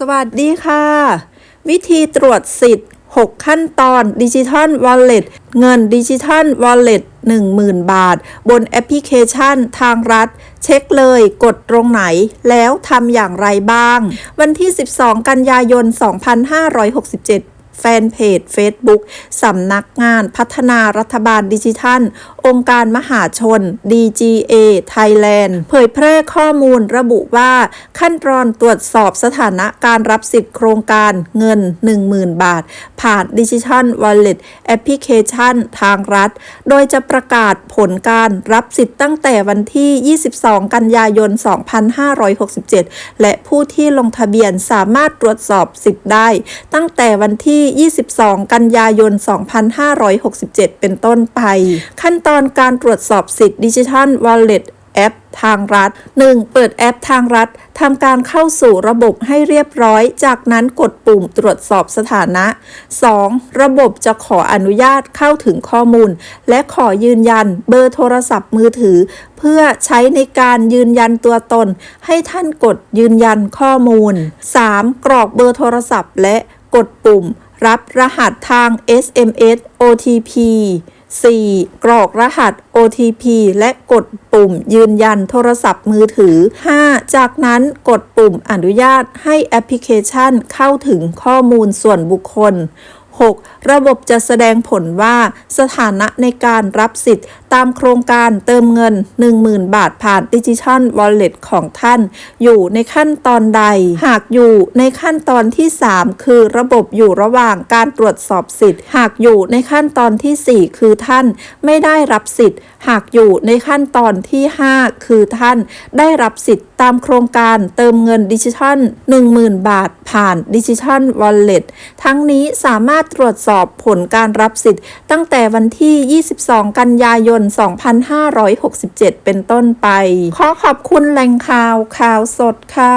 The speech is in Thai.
สวัสดีค่ะ วิธีตรวจสิทธิ์ 6 ขั้นตอนดิจิทัลวอลเล็ตเงินดิจิทัลวอลเล็ต10,000 บาท บนแอปพลิเคชันทางรัฐ เช็คเลยกดตรงไหน แล้วทำอย่างไรบ้าง วันที่ 12 กันยายน 2567 แฟนเพจ Facebook สำนักงานพัฒนารัฐบาลดิจิทัล องค์การมหาชน DGA Thailand เผยแพร่ข้อมูลระบุว่า ขั้นตอนตรวจสอบสถานะการรับสิทธิ์โครงการเงิน 10,000 บาท ผ่านดิจิทัลวอลเล็ตแอปพลิเคชันทางรัฐ โดยจะประกาศผลการรับสิทธิ์ตั้งแต่วันที่ 22 กันยายน 2567 และผู้ที่ลงทะเบียนสามารถตรวจสอบสิทธิ์ได้ ตั้งแต่วันที่่ 22 กันยายน 2567 เป็นต้นไป ขั้นตอนการตรวจสอบสิทธิ์ดิจิทัลวอลเล็ตแอปทางรัฐ 1. เปิดแอปทางรัฐทำการเข้าสู่ระบบให้เรียบร้อย จากนั้นกดปุ่มตรวจสอบสถานะ 2. ระบบจะขออนุญาตเข้าถึงข้อมูล และขอยืนยันเบอร์โทรศัพท์มือถือ เพื่อใช้ในการยืนยันตัวตน ให้ท่านกดยืนยันข้อมูล 3. กรอกเบอร์โทรศัพท์และกดปุ่ม รับรหัสทาง SMS OTP 4. กรอกรหัส OTP และกดปุ่มยืนยันโทรศัพท์มือถือ 5. จากนั้นกดปุ่มอนุญาตให้แอปพลิเคชันเข้าถึงข้อมูลส่วนบุคคล 6. ระบบจะแสดงผลว่าสถานะในการรับสิทธิ์ ตามโครงการเติมเงิน 10,000 บาทผ่านดิจิทัลวอลเล็ตของท่าน อยู่ในขั้นตอนใด หากอยู่ในขั้นตอนที่ 3 คือระบบอยู่ระหว่างการตรวจสอบสิทธิ์ หากอยู่ในขั้นตอนทีสี่4 คือท่านไม่ได้รับสิทธิ์ หากอยู่ในขั้นตอนที่ 5 คือท่านได้รับสิทธิ์ตามโครงการเติมเงินดิจิทัล 10,000 บาท ผ่านดิจิทัลวอลเล็ตทั้งนี้สามารถตรวจสอบผลการรับสิทธิ์ ตั้งแต่วันที่ 22 กันยายน 2567 เป็นต้นไป ขอขอบคุณแหล่งข่าวข่าวสดค่ะ